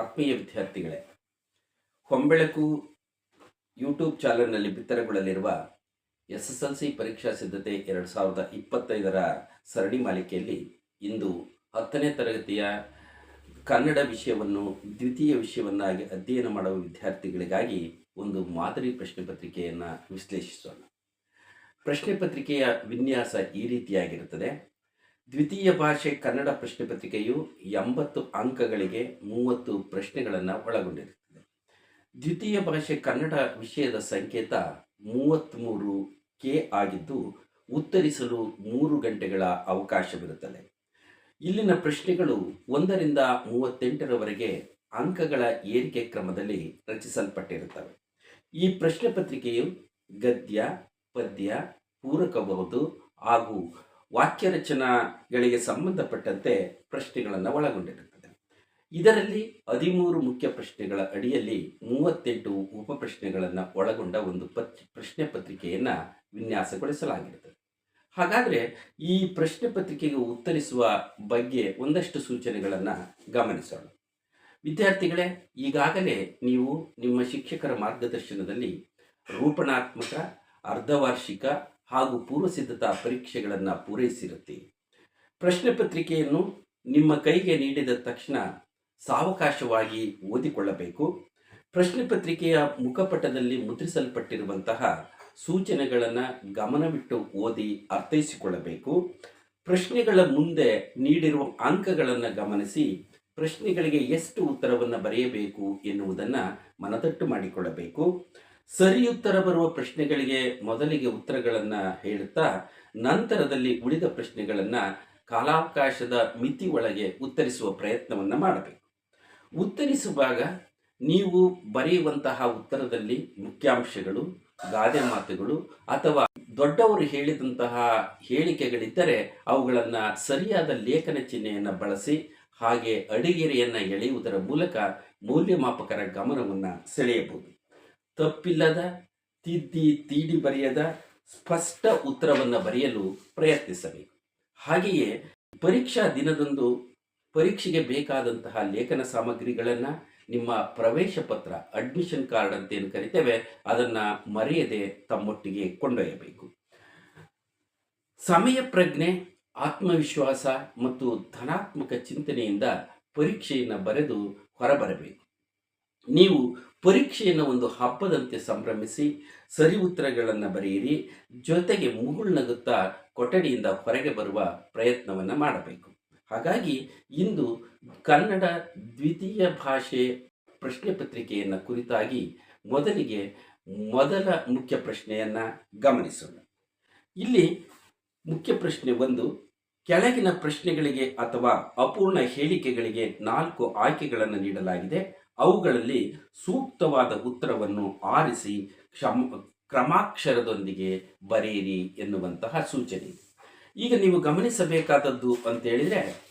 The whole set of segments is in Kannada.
ಆತ್ಮೀಯ ವಿದ್ಯಾರ್ಥಿಗಳೇ, ಹೊಂಬೆಳಕು ಯೂಟ್ಯೂಬ್ ಚಾನಲ್ನಲ್ಲಿ ಬಿತ್ತರಗೊಳ್ಳಲಿರುವ ಎಸ್ ಎಸ್ ಎಲ್ ಸಿ ಪರೀಕ್ಷಾ ಸಿದ್ಧತೆ ಎರಡು ಸಾವಿರದ ಇಪ್ಪತ್ತೈದರ ಸರಣಿ ಮಾಲಿಕೆಯಲ್ಲಿ ಇಂದು ಹತ್ತನೇ ತರಗತಿಯ ಕನ್ನಡ ವಿಷಯವನ್ನು ದ್ವಿತೀಯ ವಿಷಯವನ್ನಾಗಿ ಅಧ್ಯಯನ ಮಾಡುವ ವಿದ್ಯಾರ್ಥಿಗಳಿಗಾಗಿ ಒಂದು ಮಾದರಿ ಪ್ರಶ್ನೆ ಪತ್ರಿಕೆಯನ್ನು ವಿಶ್ಲೇಷಿಸೋಣ. ಪ್ರಶ್ನೆ ಪತ್ರಿಕೆಯ ವಿನ್ಯಾಸ ಈ ರೀತಿಯಾಗಿರುತ್ತದೆ. ದ್ವಿತೀಯ ಭಾಷೆ ಕನ್ನಡ ಪ್ರಶ್ನೆ ಪತ್ರಿಕೆಯು ಎಂಬತ್ತು ಅಂಕಗಳಿಗೆ ಮೂವತ್ತು ಪ್ರಶ್ನೆಗಳನ್ನು ಒಳಗೊಂಡಿರುತ್ತದೆ. ದ್ವಿತೀಯ ಭಾಷೆ ಕನ್ನಡ ವಿಷಯದ ಸಂಕೇತ ಮೂವತ್ತ್ಮೂರು ಕೆ ಆಗಿದ್ದು, ಉತ್ತರಿಸಲು ಮೂರು ಗಂಟೆಗಳ ಅವಕಾಶವಿರುತ್ತದೆ. ಇಲ್ಲಿನ ಪ್ರಶ್ನೆಗಳು ಒಂದರಿಂದ ಮೂವತ್ತೆಂಟರವರೆಗೆ ಅಂಕಗಳ ಏರಿಕೆ ಕ್ರಮದಲ್ಲಿ ರಚಿಸಲ್ಪಟ್ಟಿರುತ್ತವೆ. ಈ ಪ್ರಶ್ನೆ ಪತ್ರಿಕೆಯು ಗದ್ಯ, ಪದ್ಯ, ಪೂರಕಬಹುದು ಹಾಗೂ ವಾಕ್ಯ ರಚನಾಗಳಿಗೆ ಸಂಬಂಧಪಟ್ಟಂತೆ ಪ್ರಶ್ನೆಗಳನ್ನು ಒಳಗೊಂಡಿರುತ್ತದೆ. ಇದರಲ್ಲಿ ಹದಿಮೂರು ಮುಖ್ಯ ಪ್ರಶ್ನೆಗಳ ಅಡಿಯಲ್ಲಿ ಮೂವತ್ತೆಂಟು ಉಪ ಪ್ರಶ್ನೆಗಳನ್ನು ಒಳಗೊಂಡ ಒಂದು ಪತ್, ಪ್ರಶ್ನೆ ಪತ್ರಿಕೆಯನ್ನು ವಿನ್ಯಾಸಗೊಳಿಸಲಾಗಿರುತ್ತದೆ. ಹಾಗಾದರೆ ಈ ಪ್ರಶ್ನೆ ಪತ್ರಿಕೆಗೆ ಉತ್ತರಿಸುವ ಬಗ್ಗೆ ಒಂದಷ್ಟು ಸೂಚನೆಗಳನ್ನು ಗಮನಿಸೋಣ. ವಿದ್ಯಾರ್ಥಿಗಳೇ, ಈಗಾಗಲೇ ನೀವು ನಿಮ್ಮ ಶಿಕ್ಷಕರ ಮಾರ್ಗದರ್ಶನದಲ್ಲಿ ರೂಪಣಾತ್ಮಕ, ಅರ್ಧವಾರ್ಷಿಕ ಹಾಗೂ ಪೂರ್ವಸಿದ್ಧತಾ ಪರೀಕ್ಷೆಗಳನ್ನು ಪೂರೈಸಿರುತ್ತೆ. ಪ್ರಶ್ನೆ ಪತ್ರಿಕೆಯನ್ನು ನಿಮ್ಮ ಕೈಗೆ ನೀಡಿದ ತಕ್ಷಣ ಸಾವಕಾಶವಾಗಿ ಓದಿಕೊಳ್ಳಬೇಕು. ಪ್ರಶ್ನೆ ಪತ್ರಿಕೆಯ ಮುಖಪಟದಲ್ಲಿ ಮುದ್ರಿಸಲ್ಪಟ್ಟಿರುವಂತಹ ಸೂಚನೆಗಳನ್ನು ಗಮನವಿಟ್ಟು ಓದಿ ಅರ್ಥೈಸಿಕೊಳ್ಳಬೇಕು. ಪ್ರಶ್ನೆಗಳ ಮುಂದೆ ನೀಡಿರುವ ಅಂಕಗಳನ್ನು ಗಮನಿಸಿ ಪ್ರಶ್ನೆಗಳಿಗೆ ಎಷ್ಟು ಉತ್ತರವನ್ನು ಬರೆಯಬೇಕು ಎನ್ನುವುದನ್ನು ಮನದಟ್ಟು ಮಾಡಿಕೊಳ್ಳಬೇಕು. ಸರಿ ಉತ್ತರ ಬರುವ ಪ್ರಶ್ನೆಗಳಿಗೆ ಮೊದಲಿಗೆ ಉತ್ತರಗಳನ್ನು ಹೇಳುತ್ತಾ ನಂತರದಲ್ಲಿ ಉಳಿದ ಪ್ರಶ್ನೆಗಳನ್ನು ಕಾಲಾವಕಾಶದ ಮಿತಿ ಒಳಗೆ ಉತ್ತರಿಸುವ ಪ್ರಯತ್ನವನ್ನು ಮಾಡಬೇಕು. ಉತ್ತರಿಸುವಾಗ ನೀವು ಬರೆಯುವಂತಹ ಉತ್ತರದಲ್ಲಿ ಮುಖ್ಯಾಂಶಗಳು, ಗಾದೆ ಮಾತುಗಳು ಅಥವಾ ದೊಡ್ಡವರು ಹೇಳಿದಂತಹ ಹೇಳಿಕೆಗಳಿದ್ದರೆ ಅವುಗಳನ್ನು ಸರಿಯಾದ ಲೇಖನ ಚಿಹ್ನೆಯನ್ನು ಬಳಸಿ ಹಾಗೆ ಅಡಿಗೆರೆಯನ್ನ ಎಳೆಯುವುದರ ಮೂಲಕ ಮೌಲ್ಯಮಾಪಕರ ಗಮನವನ್ನು ಸೆಳೆಯಬಹುದು. ತಪ್ಪಿಲ್ಲದ, ತಿದ್ದಿ, ತೀಡಿ ಬರೆಯದ ಸ್ಪಷ್ಟ ಉತ್ತರವನ್ನು ಬರೆಯಲು ಪ್ರಯತ್ನಿಸಬೇಕು. ಹಾಗೆಯೇ ಪರೀಕ್ಷಾ ದಿನದಂದು ಪರೀಕ್ಷೆಗೆ ಬೇಕಾದಂತಹ ಲೇಖನ ಸಾಮಗ್ರಿಗಳನ್ನು ನಿಮ್ಮ ಪ್ರವೇಶ ಪತ್ರ ಅಡ್ಮಿಷನ್ ಕಾರ್ಡ್ ಅಂತ ಏನು ಕರಿತೇವೆ, ಅದನ್ನು ಮರೆಯದೆ ತಮ್ಮೊಟ್ಟಿಗೆ ಕೊಂಡೊಯ್ಯಬೇಕು. ಸಮಯ ಪ್ರಜ್ಞೆ, ಆತ್ಮವಿಶ್ವಾಸ ಮತ್ತು ಧನಾತ್ಮಕ ಚಿಂತನೆಯಿಂದ ಪರೀಕ್ಷೆಯನ್ನು ಬರೆದು ಹೊರಬರಬೇಕು. ನೀವು ಪರೀಕ್ಷೆಯನ್ನು ಒಂದು ಹಬ್ಬದಂತೆ ಸಂಭ್ರಮಿಸಿ, ಸರಿ ಉತ್ತರಗಳನ್ನು ಬರೆಯಿರಿ, ಜೊತೆಗೆ ಮುಗುಳ್ನಗುತ್ತಾ ಕೊಠಡಿಯಿಂದ ಹೊರಗೆ ಬರುವ ಪ್ರಯತ್ನವನ್ನು ಮಾಡಬೇಕು. ಹಾಗಾಗಿ ಇಂದು ಕನ್ನಡ ದ್ವಿತೀಯ ಭಾಷೆ ಪ್ರಶ್ನೆ ಪತ್ರಿಕೆಯನ್ನು ಕುರಿತಾಗಿ ಮೊದಲಿಗೆ ಮೊದಲ ಮುಖ್ಯ ಪ್ರಶ್ನೆಯನ್ನು ಗಮನಿಸೋಣ. ಇಲ್ಲಿ ಮುಖ್ಯ ಪ್ರಶ್ನೆ ಒಂದು, ಕೆಳಗಿನ ಪ್ರಶ್ನೆಗಳಿಗೆ ಅಥವಾ ಅಪೂರ್ಣ ಹೇಳಿಕೆಗಳಿಗೆ ನಾಲ್ಕು ಆಯ್ಕೆಗಳನ್ನು ನೀಡಲಾಗಿದೆ. ಅವುಗಳಲ್ಲಿ ಸೂಕ್ತವಾದ ಉತ್ತರವನ್ನು ಆರಿಸಿ ಕ್ಷಮ, ಕ್ರಮಾಕ್ಷರದೊಂದಿಗೆ ಬರೆಯಿರಿ ಎನ್ನುವಂತಹ ಸೂಚನೆ. ಈಗ ನೀವು ಗಮನಿಸಬೇಕಾದದ್ದು ಅಂತ ಹೇಳಿದರೆ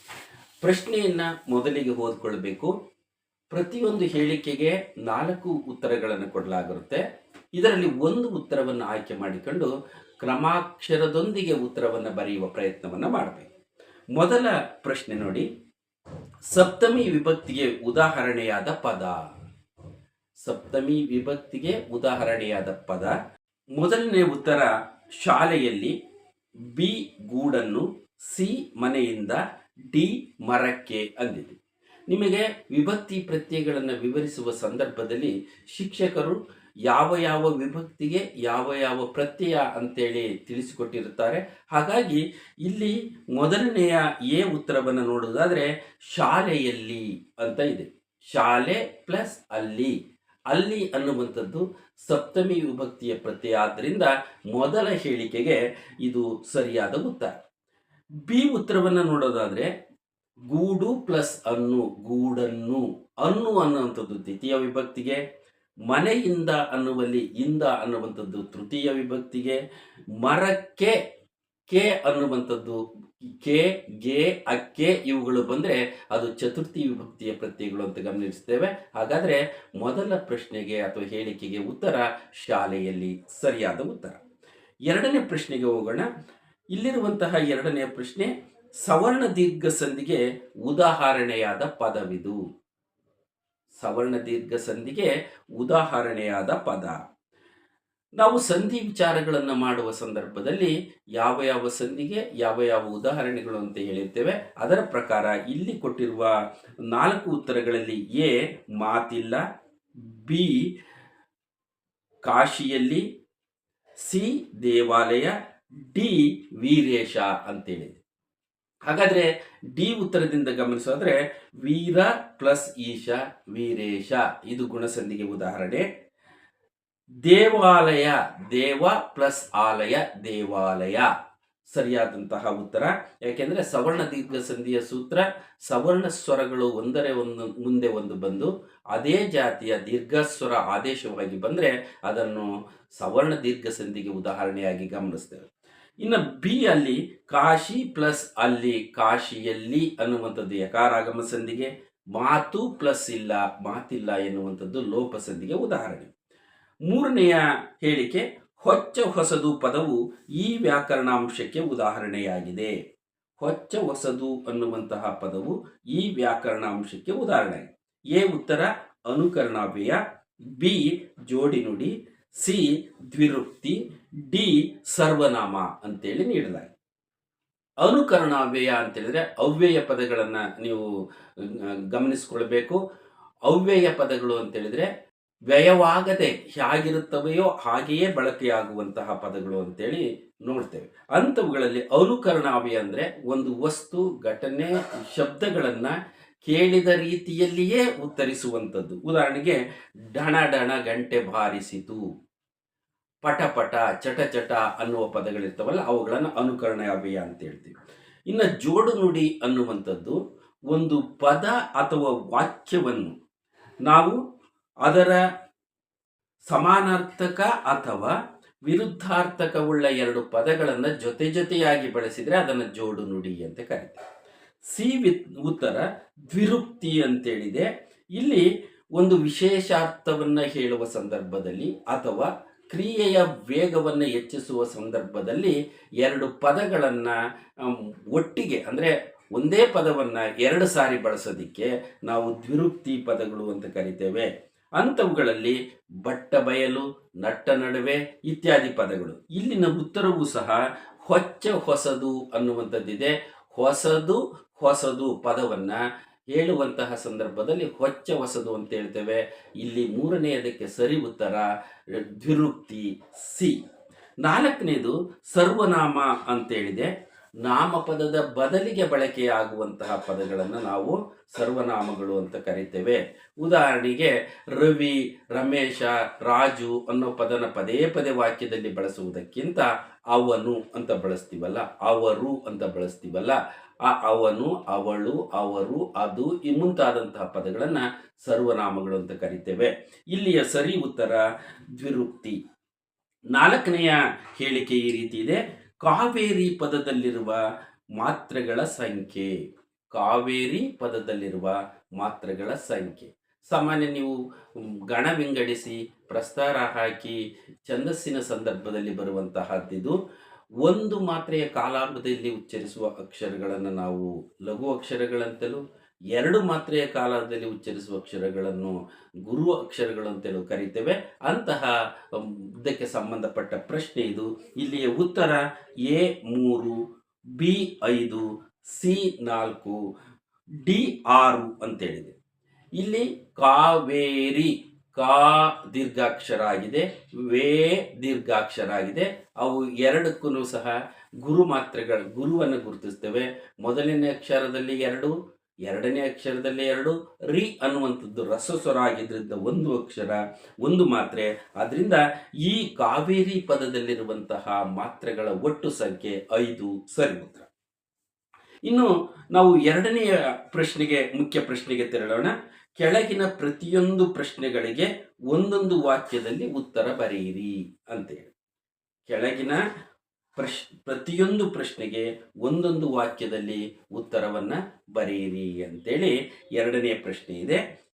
ಪ್ರಶ್ನೆಯನ್ನು ಮೊದಲಿಗೆ ಓದ್ಕೊಳ್ಬೇಕು. ಪ್ರತಿಯೊಂದು ಹೇಳಿಕೆಗೆ ನಾಲ್ಕು ಉತ್ತರಗಳನ್ನು ಕೊಡಲಾಗಿರುತ್ತೆ. ಇದರಲ್ಲಿ ಒಂದು ಉತ್ತರವನ್ನು ಆಯ್ಕೆ ಮಾಡಿಕೊಂಡು ಕ್ರಮಾಕ್ಷರದೊಂದಿಗೆ ಉತ್ತರವನ್ನು ಬರೆಯುವ ಪ್ರಯತ್ನವನ್ನು ಮಾಡಬೇಕು. ಮೊದಲ ಪ್ರಶ್ನೆ ನೋಡಿ. ಸಪ್ತಮಿ ವಿಭಕ್ತಿಗೆ ಉದಾಹರಣೆಯಾದ ಪದ. ಸಪ್ತಮಿ ವಿಭಕ್ತಿಗೆ ಉದಾಹರಣೆಯಾದ ಪದ. ಮೊದಲನೇ ಉತ್ತರ ಶಾಲೆಯಲ್ಲಿ ಬಿ ಗೂಡನ್ನು ಸಿ ಮನೆಯಿಂದ ಡಿ ಮರಕ್ಕೆ ಅಂದಿದೆ. ನಿಮಗೆ ವಿಭಕ್ತಿ ಪ್ರತ್ಯಯಗಳನ್ನು ವಿವರಿಸುವ ಸಂದರ್ಭದಲ್ಲಿ ಶಿಕ್ಷಕರು ಯಾವ ಯಾವ ವಿಭಕ್ತಿಗೆ ಯಾವ ಯಾವ ಪ್ರತ್ಯಯ ಅಂತೇಳಿ ತಿಳಿಸಿಕೊಟ್ಟಿರುತ್ತಾರೆ. ಹಾಗಾಗಿ ಇಲ್ಲಿ ಮೊದಲನೆಯ ಎ ಉತ್ತರವನ್ನು ನೋಡೋದಾದರೆ ಶಾಲೆಯಲ್ಲಿ ಅಂತ ಇದೆ. ಶಾಲೆ ಪ್ಲಸ್ ಅಲ್ಲಿ. ಅಲ್ಲಿ ಅನ್ನುವಂಥದ್ದು ಸಪ್ತಮಿ ವಿಭಕ್ತಿಯ ಪ್ರತ್ಯಯ. ಆದ್ದರಿಂದ ಮೊದಲ ಹೇಳಿಕೆಗೆ ಇದು ಸರಿಯಾದ ಉತ್ತರ. ಬಿ ಉತ್ತರವನ್ನು ನೋಡೋದಾದರೆ ಗೂಡು ಪ್ಲಸ್ ಅನ್ನು, ಗೂಡನ್ನು, ಅನ್ನು ಅನ್ನುವಂಥದ್ದು ದ್ವಿತೀಯ ವಿಭಕ್ತಿಗೆ. ಮನೆಯಿಂದ ಅನ್ನುವಲ್ಲಿ ಇಂದ ಅನ್ನುವಂಥದ್ದು ತೃತೀಯ ವಿಭಕ್ತಿಗೆ, ಮರಕ್ಕೆ ಕೆ ಅನ್ನುವಂಥದ್ದು, ಕೆ, ಗೆ, ಅಕ್ಕೆ ಇವುಗಳು ಬಂದರೆ ಅದು ಚತುರ್ಥಿ ವಿಭಕ್ತಿಯ ಪ್ರತ್ಯಯಗಳು ಅಂತ ಗಮನಿಸ್ತೇವೆ ಹಾಗಾದರೆ ಮೊದಲ ಪ್ರಶ್ನೆಗೆ ಅಥವಾ ಹೇಳಿಕೆಗೆ ಉತ್ತರ ಶಾಲೆಯಲ್ಲಿ ಸರಿಯಾದ ಉತ್ತರ. ಎರಡನೇ ಪ್ರಶ್ನೆಗೆ ಹೋಗೋಣ. ಇಲ್ಲಿರುವಂತಹ ಎರಡನೇ ಪ್ರಶ್ನೆ ಸವರ್ಣ ದೀರ್ಘ ಸಂಧಿಗೆ ಉದಾಹರಣೆಯಾದ ಪದವಿದು. ಸವರ್ಣ ದೀರ್ಘ ಸಂಧಿಗೆ ಉದಾಹರಣೆಯಾದ ಪದ. ನಾವು ಸಂಧಿ ವಿಚಾರಗಳನ್ನು ಮಾಡುವ ಸಂದರ್ಭದಲ್ಲಿ ಯಾವ ಯಾವ ಸಂಧಿಗೆ ಯಾವ ಯಾವ ಉದಾಹರಣೆಗಳು ಅಂತ ಹೇಳಿರ್ತೇವೆ, ಅದರ ಪ್ರಕಾರ ಇಲ್ಲಿ ಕೊಟ್ಟಿರುವ ನಾಲ್ಕು ಉತ್ತರಗಳಲ್ಲಿ ಎ, ಮಾತಿಲ್ಲ, ಬಿ, ಕಾಶಿಯಲ್ಲಿ, ಸಿ, ದೇವಾಲಯ, ಡಿ, ವೀರೇಶ ಅಂತೇಳಿದೆ ಹಾಗಾದರೆ ಡಿ ಉತ್ತರದಿಂದ ಗಮನಿಸೋದ್ರೆ ವೀರ ಪ್ಲಸ್ ಈಶ, ವೀರೇಶ. ಇದು ಗುಣಸಂಧಿಗೆ ಉದಾಹರಣೆ. ದೇವಾಲಯ, ದೇವ ಪ್ಲಸ್ ಆಲಯ, ದೇವಾಲಯ. ಸರಿಯಾದಂತಹ ಉತ್ತರ. ಯಾಕೆಂದ್ರೆ ಸವರ್ಣ ದೀರ್ಘ ಸಂಧಿಯ ಸೂತ್ರ, ಸವರ್ಣ ಸ್ವರಗಳು ಒಂದರೆ ಒಂದು, ಮುಂದೆ ಒಂದು ಬಂದು, ಅದೇ ಜಾತಿಯ ದೀರ್ಘಸ್ವರ ಆದೇಶವಾಗಿ ಬಂದರೆ ಅದನ್ನು ಸವರ್ಣ ದೀರ್ಘ ಸಂಧಿಗೆ ಉದಾಹರಣೆಯಾಗಿ ಗಮನಿಸ್ತೇವೆ. ಇನ್ನು ಬಿ ಅಲ್ಲಿ ಕಾಶಿ ಪ್ಲಸ್ ಅಲ್ಲಿ ಕಾಶಿಯಲ್ಲಿ ಅನ್ನುವಂಥದ್ದು ಯಕಾರಾಗಮ ಸಂಧಿಗೆ ಮಾತು ಪ್ಲಸ್ ಇಲ್ಲ, ಮಾತಿಲ್ಲ ಎನ್ನುವಂಥದ್ದು ಲೋಪಸಂದಿಗೆ ಉದಾಹರಣೆ. ಮೂರನೆಯ ಹೇಳಿಕೆ, ಹೊಚ್ಚ ಹೊಸದು ಪದವು ಈ ವ್ಯಾಕರಣಾಂಶಕ್ಕೆ ಉದಾಹರಣೆಯಾಗಿದೆ. ಹೊಚ್ಚ ಹೊಸದು ಅನ್ನುವಂತಹ ಪದವು ಈ ವ್ಯಾಕರಣಾಂಶಕ್ಕೆ ಉದಾಹರಣೆ. ಎ ಉತ್ತರ, ಅನುಕರಣಾವ್ಯಯ, ಬಿ ಜೋಡಿ ನುಡಿ, ಸಿ ದ್ವಿರುಕ್ತಿ, ಡಿ ಸರ್ವನಾಮ ಅಂತೇಳಿ ನೀಡಲಾಗಿದೆ ಅನುಕರಣಾವ್ಯಯ ಅಂತೇಳಿದ್ರೆ ಅವ್ಯಯ ಪದಗಳನ್ನು ನೀವು ಗಮನಿಸಿಕೊಳ್ಬೇಕು ಗಮನಿಸ್ಕೊಳ್ಬೇಕು. ಅವ್ಯಯ ಪದಗಳು ಅಂತೇಳಿದ್ರೆ ವ್ಯಯವಾಗದೆ ಹೇಗಿರುತ್ತವೆಯೋ ಹಾಗೆಯೇ ಬಳಕೆಯಾಗುವಂತಹ ಪದಗಳು ಅಂತೇಳಿ ನೋಡ್ತೇವೆ. ಅಂಥವುಗಳಲ್ಲಿ ಅನುಕರಣಾವ್ಯಯ ಅಂದರೆ ಒಂದು ವಸ್ತು, ಘಟನೆ, ಶಬ್ದಗಳನ್ನು ಕೇಳಿದ ರೀತಿಯಲ್ಲಿಯೇ ಉತ್ತರಿಸುವಂಥದ್ದು. ಉದಾಹರಣೆಗೆ ಡಣ ಡಣ ಗಂಟೆ ಬಾರಿಸಿತು. ಪಟ ಪಟ, ಚಟ ಚಟ ಅನ್ನುವ ಪದಗಳಿರ್ತವಲ್ಲ, ಅವುಗಳನ್ನು ಅನುಕರಣಾವ್ಯಯ ಅಂತ ಹೇಳ್ತೀವಿ. ಇನ್ನು ಜೋಡು ನುಡಿ ಅನ್ನುವಂಥದ್ದು ಒಂದು ಪದ ಅಥವಾ ವಾಕ್ಯವನ್ನು ನಾವು ಅದರ ಸಮಾನಾರ್ಥಕ ಅಥವಾ ವಿರುದ್ಧಾರ್ಥಕವುಳ್ಳ ಎರಡು ಪದಗಳನ್ನು ಜೊತೆ ಜೊತೆಯಾಗಿ ಬಳಸಿದರೆ ಅದನ್ನು ಜೋಡು ನುಡಿ ಅಂತ ಕರಿತೀವಿ. ಸಿ ವಿತ್ ಉತ್ತರ ದ್ವಿರುಕ್ತಿ ಅಂತೇಳಿದೆ. ಇಲ್ಲಿ ಒಂದು ವಿಶೇಷಾರ್ಥವನ್ನು ಹೇಳುವ ಸಂದರ್ಭದಲ್ಲಿ ಅಥವಾ ಕ್ರಿಯೆಯ ವೇಗವನ್ನು ಹೆಚ್ಚಿಸುವ ಸಂದರ್ಭದಲ್ಲಿ ಎರಡು ಪದಗಳನ್ನು ಒಟ್ಟಿಗೆ, ಅಂದರೆ ಒಂದೇ ಪದವನ್ನು ಎರಡು ಸಾರಿ ಬಳಸೋದಿಕ್ಕೆ ನಾವು ದ್ವಿರುಕ್ತಿ ಪದಗಳು ಅಂತ ಕರಿತೇವೆ. ಅಂಥವುಗಳಲ್ಲಿ ಬಟ್ಟ ಬಯಲು, ನಟ್ಟ ನಡುವೆ ಇತ್ಯಾದಿ ಪದಗಳು. ಇಲ್ಲಿನ ಉತ್ತರವೂ ಸಹ ಹೊಚ್ಚ ಹೊಸದು ಅನ್ನುವಂಥದ್ದಿದೆ. ಹೊಸದು ಹೊಸದು ಪದವನ್ನು ಹೇಳುವಂತಹ ಸಂದರ್ಭದಲ್ಲಿ ಹೊಚ್ಚ ಹೊಸದು ಅಂತ ಹೇಳ್ತೇವೆ. ಇಲ್ಲಿ ಮೂರನೆಯದಕ್ಕೆ ಸರಿ ಉತ್ತರ, ದ್ವಿರುಕ್ತಿ, ಸಿ. ನಾಲ್ಕನೇದು ಸರ್ವನಾಮ ಅಂತೇಳಿದೆ ನಾಮಪದದ ಬದಲಿಗೆ ಬಳಕೆಯಾಗುವಂತಹ ಪದಗಳನ್ನು ನಾವು ಸರ್ವನಾಮಗಳು ಅಂತ ಕರಿತೇವೆ. ಉದಾಹರಣೆಗೆ ರವಿ, ರಮೇಶ, ರಾಜು ಅನ್ನೋ ಪದನ ಪದೇ ಪದೇ ವಾಕ್ಯದಲ್ಲಿ ಬಳಸುವುದಕ್ಕಿಂತ ಅವನು ಅಂತ ಬಳಸ್ತೀವಲ್ಲ, ಅವರು ಅಂತ ಬಳಸ್ತೀವಲ್ಲ. ಆ ಅವನು, ಅವಳು, ಅವರು, ಅದು ಈ ಮುಂತಾದಂತಹ ಪದಗಳನ್ನು ಸರ್ವನಾಮಗಳು ಅಂತ ಕರಿತೇವೆ. ಇಲ್ಲಿಯ ಸರಿ ಉತ್ತರ ದ್ವಿರುಕ್ತಿ. ನಾಲ್ಕನೆಯ ಹೇಳಿಕೆ ಈ ರೀತಿ ಇದೆ. ಕಾವೇರಿ ಪದದಲ್ಲಿರುವ ಮಾತ್ರೆಗಳ ಸಂಖ್ಯೆ. ಕಾವೇರಿ ಪದದಲ್ಲಿರುವ ಮಾತ್ರೆಗಳ ಸಂಖ್ಯೆ. ಸಾಮಾನ್ಯ ನೀವು ಗಣ ವಿಂಗಡಿಸಿ, ಪ್ರಸ್ತಾರ ಹಾಕಿ, ಛಂದಸ್ಸಿನ ಸಂದರ್ಭದಲ್ಲಿ ಬರುವಂತಹದ್ದಿದು. ಒಂದು ಮಾತ್ರೆಯ ಕಾಲಾರ್ಧದಲ್ಲಿ ಉಚ್ಚರಿಸುವ ಅಕ್ಷರಗಳನ್ನು ನಾವು, ಲಘು ಅಕ್ಷರಗಳಂತಲೂ ಎರಡು ಮಾತ್ರೆಯ ಕಾಲದಲ್ಲಿ ಉಚ್ಚರಿಸುವ ಅಕ್ಷರಗಳನ್ನು ಗುರು ಅಕ್ಷರಗಳು ಅಂತೇಳಿ ಕರಿತೇವೆ. ಅಂತಹ ಇದಕ್ಕೆ ಸಂಬಂಧಪಟ್ಟ ಪ್ರಶ್ನೆ ಇದು. ಇಲ್ಲಿಯ ಉತ್ತರ ಎ ಮೂರು, ಬಿ ಐದು, ಸಿ ನಾಲ್ಕು, ಡಿ ಆರು ಅಂತೇಳಿದೆ ಇಲ್ಲಿ ಕಾವೇರಿ, ಕಾ ದೀರ್ಘಾಕ್ಷರ ಆಗಿದೆ, ವೇ ದೀರ್ಘಾಕ್ಷರ ಆಗಿದೆ. ಅವು ಎರಡಕ್ಕೂ ಸಹ ಗುರು ಮಾತ್ರೆಗಳ, ಗುರುವನ್ನು ಗುರುತಿಸ್ತೇವೆ. ಮೊದಲನೇ ಅಕ್ಷರದಲ್ಲಿ ಎರಡು ಎರಡನೇ ಅಕ್ಷರದಲ್ಲಿ ಎರಡು, ರಿ ಅನ್ನುವಂಥದ್ದು ರಸಸ್ವರ ಆಗಿದ್ದರಿಂದ ಒಂದು ಅಕ್ಷರ, ಒಂದು ಮಾತ್ರೆ. ಆದ್ದರಿಂದ ಈ ಕಾವೇರಿ ಪದದಲ್ಲಿರುವಂತಹ ಮಾತ್ರೆಗಳ ಒಟ್ಟು ಸಂಖ್ಯೆ ಐದು ಸರಿ ಉತ್ತರ ಇನ್ನು ನಾವು ಎರಡನೆಯ ಪ್ರಶ್ನೆಗೆ, ಮುಖ್ಯ ಪ್ರಶ್ನೆಗೆ ತೆರಳೋಣ. ಕೆಳಗಿನ ಪ್ರತಿಯೊಂದು ಪ್ರಶ್ನೆಗಳಿಗೆ ಒಂದೊಂದು ವಾಕ್ಯದಲ್ಲಿ ಉತ್ತರ ಬರೆಯಿರಿ ಅಂತೇಳಿ ಕೆಳಗಿನ ಪ್ರಶ್, ಪ್ರತಿಯೊಂದು ಪ್ರಶ್ನೆಗೆ ಒಂದೊಂದು ವಾಕ್ಯದಲ್ಲಿ ಉತ್ತರವನ್ನು ಬರೆಯಿರಿ ಅಂತೇಳಿ ಎರಡನೇ ಪ್ರಶ್ನೆ ಇದೆ.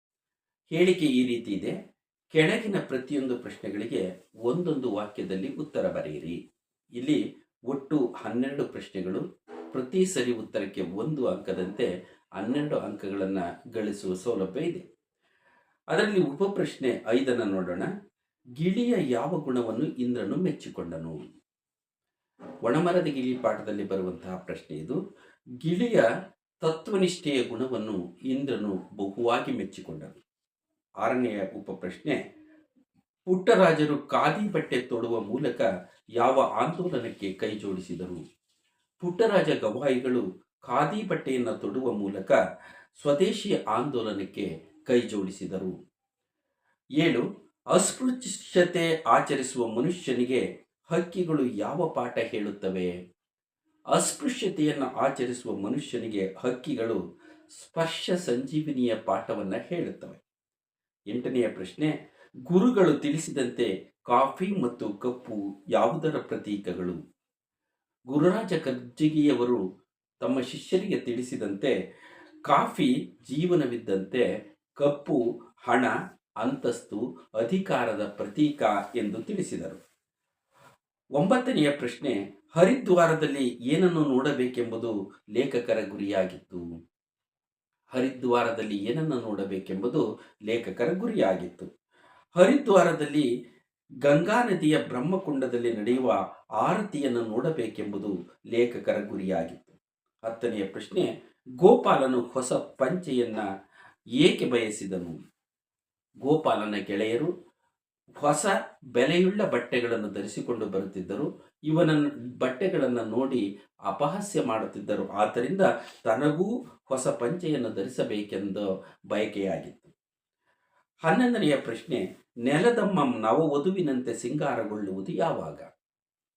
ಹೇಳಿಕೆ ಈ ರೀತಿ ಇದೆ. ಕೆಳಗಿನ ಪ್ರತಿಯೊಂದು ಪ್ರಶ್ನೆಗಳಿಗೆ ಒಂದೊಂದು ವಾಕ್ಯದಲ್ಲಿ ಉತ್ತರ ಬರೆಯಿರಿ. ಇಲ್ಲಿ ಒಟ್ಟು ಹನ್ನೆರಡು ಪ್ರಶ್ನೆಗಳು, ಪ್ರತಿ ಸರಿ ಉತ್ತರಕ್ಕೆ ಒಂದು ಅಂಕದಂತೆ ಹನ್ನೆರಡು ಅಂಕಗಳನ್ನು ಗಳಿಸುವ ಸೌಲಭ್ಯ ಇದೆ. ಅದರಲ್ಲಿ ಉಪಪ್ರಶ್ನೆ ಐದನ್ನು ನೋಡೋಣ. ಗಿಳಿಯ ಯಾವ ಗುಣವನ್ನು ಇಂದ್ರನು ಮೆಚ್ಚಿಕೊಂಡನು? ಒಣಮರದ ಗಿಳಿ ಪಾಠದಲ್ಲಿ ಬರುವಂತಹ ಪ್ರಶ್ನೆ ಇದು. ಗಿಳಿಯ ತತ್ವನಿಷ್ಠೆಯ ಗುಣವನ್ನು ಇಂದ್ರನು ಬಹುವಾಗಿ ಮೆಚ್ಚಿಕೊಂಡನು. ಆರನೆಯ ಉಪಪ್ರಶ್ನೆ, ಪುಟ್ಟರಾಜರು ಖಾದಿ ಬಟ್ಟೆ ತೊಡುವ ಮೂಲಕ ಯಾವ ಆಂದೋಲನಕ್ಕೆ ಕೈ ಜೋಡಿಸಿದರು? ಪುಟ್ಟರಾಜ ಗವಾಯಿಗಳು ಖಾದಿ ಬಟ್ಟೆಯನ್ನು ತೊಡುವ ಮೂಲಕ ಸ್ವದೇಶಿ ಆಂದೋಲನಕ್ಕೆ ಕೈ ಜೋಡಿಸಿದರು. ಏಳು, ಅಸ್ಪೃಶ್ಯತೆ ಆಚರಿಸುವ ಮನುಷ್ಯನಿಗೆ ಹಕ್ಕಿಗಳು ಯಾವ ಪಾಠ ಹೇಳುತ್ತವೆ? ಅಸ್ಪೃಶ್ಯತೆಯನ್ನು ಆಚರಿಸುವ ಮನುಷ್ಯನಿಗೆ ಹಕ್ಕಿಗಳು ಸ್ಪರ್ಶ ಸಂಜೀವಿನಿಯ ಪಾಠವನ್ನು ಹೇಳುತ್ತವೆ. ಎಂಟನೆಯ ಪ್ರಶ್ನೆ, ಗುರುಗಳು ತಿಳಿಸಿದಂತೆ ಕಾಫಿ ಮತ್ತು ಕಪ್ಪು ಯಾವುದರ ಪ್ರತೀಕಗಳು? ಗುರುರಾಜ ಕರ್ಜಿಗಿಯವರು ತಮ್ಮ ಶಿಷ್ಯರಿಗೆ ತಿಳಿಸಿದಂತೆ ಕಾಫಿ ಜೀವನವಿದ್ದಂತೆ ಕಪ್ಪು ಹಣ, ಅಂತಸ್ತು, ಅಧಿಕಾರದ ಪ್ರತೀಕ ಎಂದು ತಿಳಿಸಿದರು. ಒಂಬತ್ತನೆಯ ಪ್ರಶ್ನೆ, ಹರಿದ್ವಾರದಲ್ಲಿ ಏನನ್ನು ನೋಡಬೇಕೆಂಬುದು ಲೇಖಕರ ಗುರಿಯಾಗಿತ್ತು. ಹರಿದ್ವಾರದಲ್ಲಿ ಏನನ್ನು ನೋಡಬೇಕೆಂಬುದು ಲೇಖಕರ ಗುರಿಯಾಗಿತ್ತು. ಹರಿದ್ವಾರದಲ್ಲಿ ಗಂಗಾ ನದಿಯ ಬ್ರಹ್ಮಕುಂಡದಲ್ಲಿ ನಡೆಯುವ ಆರತಿಯನ್ನು ನೋಡಬೇಕೆಂಬುದು ಲೇಖಕರ ಗುರಿಯಾಗಿತ್ತು. ಹತ್ತನೆಯ ಪ್ರಶ್ನೆ, ಗೋಪಾಲನು ಹೊಸ ಪಂಚೆಯನ್ನು ಏಕೆ ಬಯಸಿದನು? ಗೋಪಾಲನ ಗೆಳೆಯರು ಹೊಸ ಬೆಲೆಯುಳ್ಳ ಬಟ್ಟೆಗಳನ್ನು ಧರಿಸಿಕೊಂಡು ಬರುತ್ತಿದ್ದರು. ಇವನ ಬಟ್ಟೆಗಳನ್ನು ನೋಡಿ ಅಪಹಾಸ್ಯ ಮಾಡುತ್ತಿದ್ದರು. ಆದ್ದರಿಂದ ತನಗೂ ಹೊಸ ಪಂಚೆಯನ್ನು ಧರಿಸಬೇಕೆಂದು ಬಯಕೆಯಾಗಿತ್ತು. ಹನ್ನೊಂದನೆಯ ಪ್ರಶ್ನೆ, ನೆಲದಮ್ಮ ನವವಧುವಿನಂತೆ ಸಿಂಗಾರಗೊಳ್ಳುವುದು ಯಾವಾಗ?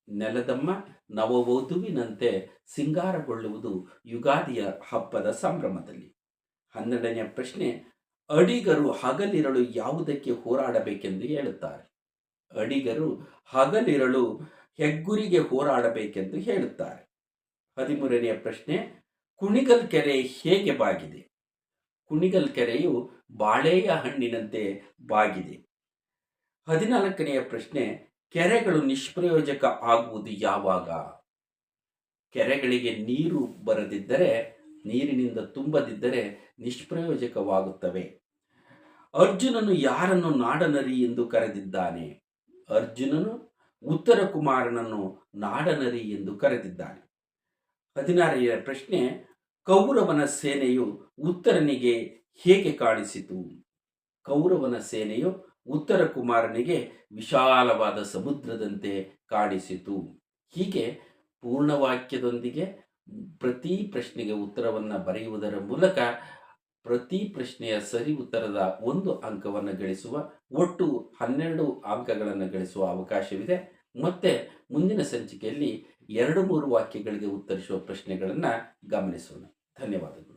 ನೆಲದಮ್ಮ ನವವಧುವಿನಂತೆ ಸಿಂಗಾರಗೊಳ್ಳುವುದು ಯುಗಾದಿಯ ಹಬ್ಬದ ಸಂಭ್ರಮದಲ್ಲಿ. ಹನ್ನೆರಡನೆಯ ಪ್ರಶ್ನೆ ಅಡಿಗರು ಹಗಲಿರಳು ಯಾವುದಕ್ಕೆ ಹೋರಾಡಬೇಕೆಂದು ಹೇಳುತ್ತಾರೆ. ಅಡಿಗರು ಹಗಲಿರಳು ಹೆಗ್ಗುರಿಗೆ ಹೋರಾಡಬೇಕೆಂದು ಹೇಳುತ್ತಾರೆ. ಹದಿಮೂರನೆಯ ಪ್ರಶ್ನೆ, ಕುಣಿಗಲ್ ಕೆರೆ ಹೇಗೆ ಬಾಗಿದೆ? ಕುಣಿಗಲ್ ಕೆರೆಯು ಬಾಳೆಯ ಹಣ್ಣಿನಂತೆ ಬಾಗಿದೆ. ಹದಿನಾಲ್ಕನೆಯ ಪ್ರಶ್ನೆ, ಕೆರೆಗಳು ನಿಷ್ಪ್ರಯೋಜಕ ಆಗುವುದು ಯಾವಾಗ? ಕೆರೆಗಳಿಗೆ ನೀರು ಬರದಿದ್ದರೆ ನೀರಿನಿಂದ ತುಂಬದಿದ್ದರೆ ನಿಷ್ಪ್ರಯೋಜಕವಾಗುತ್ತವೆ. ಅರ್ಜುನನು ಯಾರನ್ನು ನಾಡನರಿ ಎಂದು ಕರೆದಿದ್ದಾನೆ? ಅರ್ಜುನನು ಉತ್ತರ ಕುಮಾರನನ್ನು ನಾಡನರಿ ಎಂದು ಕರೆದಿದ್ದಾನೆ. ಹದಿನಾರನೆಯ ಪ್ರಶ್ನೆ, ಕೌರವನ ಸೇನೆಯು ಉತ್ತರನಿಗೆ ಹೇಗೆ ಕಾಣಿಸಿತು? ಕೌರವನ ಸೇನೆಯು ಉತ್ತರ ಕುಮಾರನಿಗೆ ವಿಶಾಲವಾದ ಸಮುದ್ರದಂತೆ ಕಾಣಿಸಿತು. ಹೀಗೆ ಪೂರ್ಣವಾಕ್ಯದೊಂದಿಗೆ ಪ್ರತಿ ಪ್ರಶ್ನೆಗೆ ಉತ್ತರವನ್ನು ಬರೆಯುವುದರ ಮೂಲಕ ಪ್ರತಿ ಪ್ರಶ್ನೆಯ ಸರಿ ಉತ್ತರದ ಒಂದು ಅಂಕವನ್ನು ಗಳಿಸುವ, ಒಟ್ಟು ಹನ್ನೆರಡು ಅಂಕಗಳನ್ನು ಗಳಿಸುವ ಅವಕಾಶವಿದೆ. ಮತ್ತೆ ಮುಂದಿನ ಸಂಚಿಕೆಯಲ್ಲಿ ಎರಡು ಮೂರು ವಾಕ್ಯಗಳಿಗೆ ಉತ್ತರಿಸುವ ಪ್ರಶ್ನೆಗಳನ್ನು ಗಮನಿಸೋಣ. ಧನ್ಯವಾದಗಳು.